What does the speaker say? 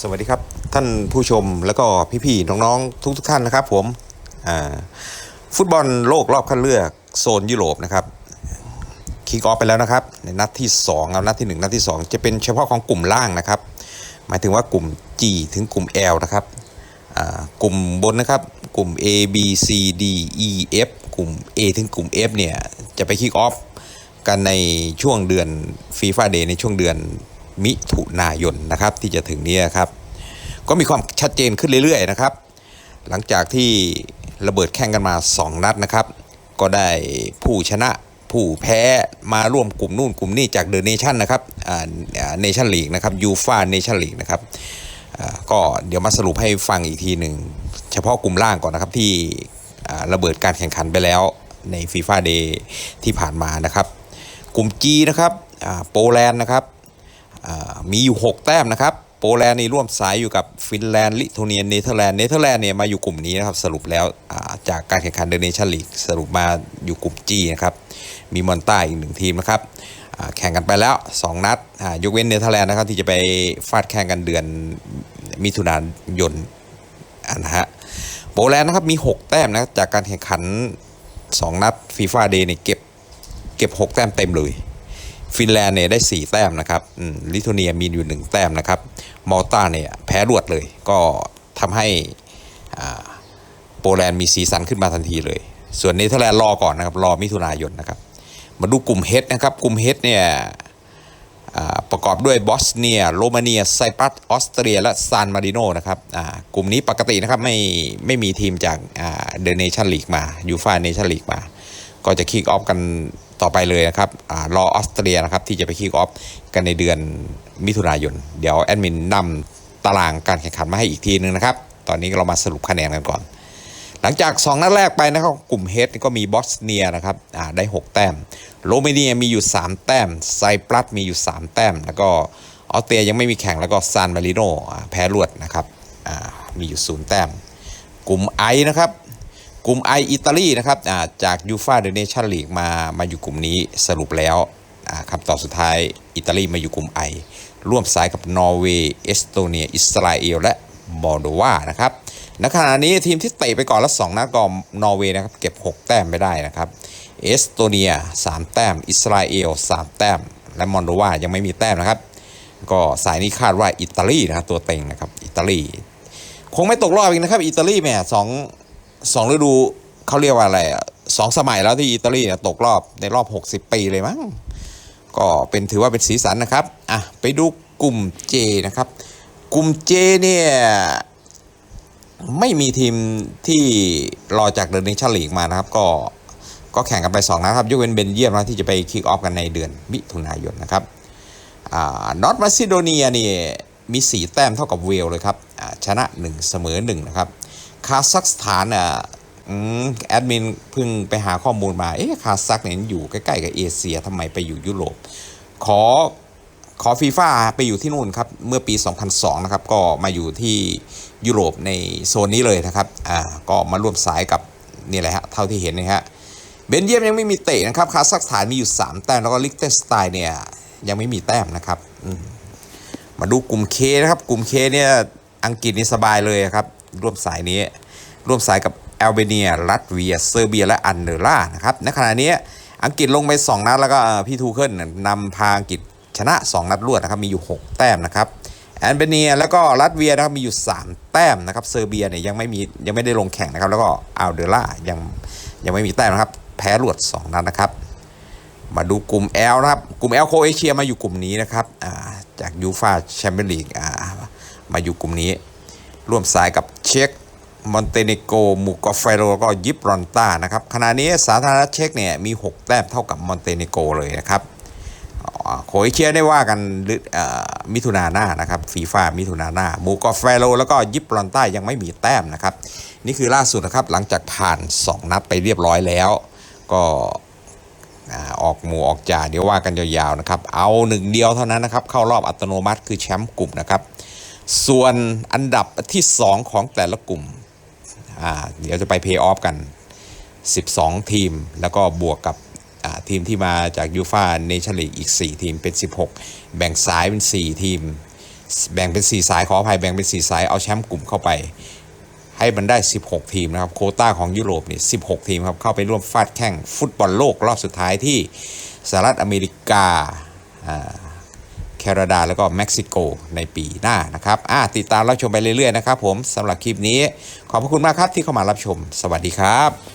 สวัสดีครับท่านผู้ชมแล้วก็พี่ๆน้องๆทุกๆท่านนะครับผมฟุตบอลโลกรอบคัดเลือกโซนยุโรปนะครับคิกออฟไปแล้วนะครับ ในนัดที่2เอานัดที่ 1 นัดที่ 2 จะเป็นเฉพาะของกลุ่มล่างนะครับ หมายถึงว่ากลุ่ม G ถึงกลุ่ม L นะครับกลุ่มบนนะครับกลุ่ม A B C D E F กลุ่ม A ถึงกลุ่ม F เนี่ยจะไปคิกออฟกันในช่วงเดือนฟีฟ่าเดย์ในช่วงเดือน มิถุนายนนะครับที่จะถึงนี้ครับ ก็มีความชัดเจนขึ้นเรื่อยๆนะครับ หลังจากที่ระเบิดแข่งกันมา 2 นัดนะครับ ก็ได้ผู้ชนะผู้แพ้มาร่วมกลุ่มนู่นกลุ่มนี้จากเดอะเนชั่นนะครับเนชั่นลีกนะครับยูฟาเนชั่นลีกนะครับก็เดี๋ยวมาสรุปให้ฟังอีกทีหนึ่ง เฉพาะกลุ่มล่างก่อนนะครับที่ระเบิดการแข่งขันไปแล้วในฟีฟ่าเดย์ที่ผ่านมานะครับ กลุ่ม G นะครับโปแลนด์นะครับ มีอยู่ 6 แต้มนะครับโปแลนด์นี่ร่วมสายอยู่กับฟินแลนด์ลิทัวเนียเนเธอร์แลนด์เนเธอร์แลนด์เนี่ยมาอยู่กลุ่มนี้นะครับสรุปแล้วจากการแข่งขันเดเนชั่นลีกสรุปมาอยู่กลุ่ม G นะครับมีมอนต้าอีกหนึ่งทีมนะครับแข่งกันไปแล้ว 2 นัดยกเว้นเนเธอร์แลนด์นะครับที่จะไปฟาดแข่งกันเดือนมิถุนายนนะฮะโปแลนด์นะครับมี 6 แต้มนะจากการแข่งขัน 2 นัดฟีฟ่าเดย์เนี่ยเก็บเก็บ 6 แต้มเต็มเลย ฟินแลนด์เนี่ยได้ 4 แต้มนะครับอืมลิทัวเนียมีอยู่ 1 แต้มนะครับมอลตาเนี่ยแพ้รวดเลย ก็ทำให้โปแลนด์มีสีสันขึ้นมาทันทีเลย ส่วนเนเธอร์แลนด์รอก่อนนะครับรอมิถุนายนนะครับมาดูกลุ่มเฮดนะครับกลุ่มเฮดเนี่ยอ่าประกอบด้วยบอสเนียโรมาเนียไซปรัสออสเตรีย และซานมาริโนนะครับอ่ากลุ่มนี้ปกตินะครับไม่ไม่มีทีมจากเดอะเนชั่นลีกมายูฟาเนชั่นลีกมา ก็จะคิกออฟกัน ต่อไปเลยนะครับรอออสเตรียนะครับที่จะไปคิกออฟกันในเดือนมิถุนายน เดี๋ยวแอดมินนำตารางการแข่งขันมาให้อีกทีนึงนะครับ ตอนนี้เรามาสรุปคะแนนกันก่อน หลังจาก 2 นัดแรกไปนะครับ กลุ่มเฮดก็มีบอสเนียนะครับได้ 6 แต้ม โรมาเนียมีอยู่ 3 แต้ม ไซปรัสมีอยู่ 3 แต้ม แล้วก็ออสเตรียยังไม่มีแข่งแล้วก็ซานมาริโนแพ้รวดนะครับมีอยู่ 0 แต้ม กลุ่มไอนะครับ กลุ่มไออิตาลีนะครับจากยูฟาเดเนชั่นลีกมามาอยู่กลุ่มนี้สรุปแล้วคำตอบสุดท้ายอิตาลีมาอยู่กลุ่มไอร่วมสายกับนอร์เวย์เอสโตเนีย อิสราเอล และมอลโดวานะครับณขณะนี้ทีมที่เตะไปก่อนละ2นัดก็นอร์เวย์นะครับเก็บ 6 แต้มไม่ได้นะครับเอสโตเนีย 3 แต้ม อิสราเอล 3 แต้ม และมอลโดวายังไม่มีแต้มนะครับ ก็สายนี้คาดว่าอิตาลีนะครับตัวเต็งนะครับอิตาลี คงไม่ตกรอบอีกนะครับ อิตาลีแหม่สอง สองฤดูเขาเรียกว่าอะไรอะสองสมัยแล้วที่อิตาลีเนี่ยตกรอบในรอบ 60 ปีเลยมั้งก็เป็นถือว่าเป็นสีสันนะครับอะไปดูกลุ่ม J นะครับ กลุ่ม J เนี่ยไม่มีทีมที่รอจากเดอะเนชั่นลีกมานะครับ ก็ก็แข่งกันไป 2 นะครับ ยกเว้นเบนเยียมนะที่จะไปคิกออฟกันในเดือนมิถุนายนนะครับอ่านอตมาซิโดเนียนี่มี 4 แต้มเท่ากับเวลเลยครับชนะ 1 เสมอ 1 นะครับ คาซัคสถานอะอืมแอดมินเพิ่งไปหาข้อมูลมา เอ๊ะคาซัคเนี่ยอยู่ใกล้ๆกับเอเชียทำไมไปอยู่ยุโรป ขอขอฟีฟ่าไปอยู่ที่นู่นครับ เมื่อปี 2002 นะครับ ก็มาอยู่ที่ยุโรปในโซนนี้เลยนะครับ อ่า ก็มาร่วมสายกับนี่แหละฮะ เท่าที่เห็นนะฮะ เบนเยียมยังไม่มีเตะนะครับ คาซัคสถานมีอยู่ 3 แต้ม แล้วก็ลิกเตสไตน์เนี่ยยังไม่มีแต้มนะครับมมาดูกลุ่มเคนะครับ กลุ่มเคเนี่ยอังกฤษนี่สบายเลยครับ ร่วมสายนี้ ร่วมสายกับแอลเบเนียรัสเวียเซอร์เบียและอันเดอร่านะครับในขณะนี้อังกฤษลงไป 2 นัดแล้วก็พี่ทูเคิลนำพาอังกฤษชนะ 2 นัดรวดนะครับมีอยู่ 6 แต้มนะครับแอลเบเนียแล้วก็รัสเวียนะครับมีอยู่ 3 แต้มนะครับเซอร์เบียเนี่ยยังไม่มียังไม่ได้ลงแข่งนะครับแล้วก็อัลเดอร่ายังยังไม่มีแต้มนะครับแพ้รวด 2 นัดนะครับมาดูกลุ่ม L นะครับ กลุ่ม L โคเอเชียมาอยู่กลุ่มนี้นะครับาจากยูฟาแชมเปี้ยนลีกมาอยู่กลุ่มนี้ ร่วมสายกับเช็กมอนเตเนโกมูกอฟเฟโรแล้วก็ยิบรอนตานะครับขณะนี้สาธารณรัฐเช็กเนี่ยมี 6 แต้มเท่ากับมอนเตเนโกเลยนะครับโคเอเชียได้ว่ากันมิถุนาหน้านะครับฟีฟ่ามิถุนาหน้ามูกอฟเฟโรแล้วก็ยิบรอนตายังไม่มีแต้มนะครับ นี่คือล่าสุดนะครับหลังจากผ่าน 2 นัดไปเรียบร้อยแล้ว ก็อออกหมู่ออกจ่าเดี๋ยวว่ากันยาวๆนะครับ เอาหนึ่งเดียวเท่านั้นนะครับ เข้ารอบอัตโนมัติคือแชมป์กลุ่มนะครับ ส่วนอันดับที่ 2 ของแต่ละกลุ่มอ่าเดี๋ยวจะไปเพย์ออฟกัน 12 ทีม แล้วก็บวกกับอ่าทีมที่มาจากยูฟาเนชั่นลีกอีก 4 ทีมเป็น 16 แบ่งสายเป็น 4 ทีม แบ่งเป็น 4 สายขออภัยแบ่งเป็น 4 สายเอาแชมป์กลุ่มเข้าไป ให้มันได้ 16 ทีมนะครับ โคต้าของยุโรปเนี่ย16 ทีมครับ เข้าไปร่วมฟาดแข่งฟุตบอลโลกรอบสุดท้ายที่สหรัฐอเมริกาอ่า แคนาดาแล้วก็เม็กซิโกในปีหน้านะครับอ่าติดตามรับชมไปเรื่อยๆนะครับผมสำหรับคลิปนี้ ขอบพระคุณมากครับที่เข้ามารับชม สวัสดีครับ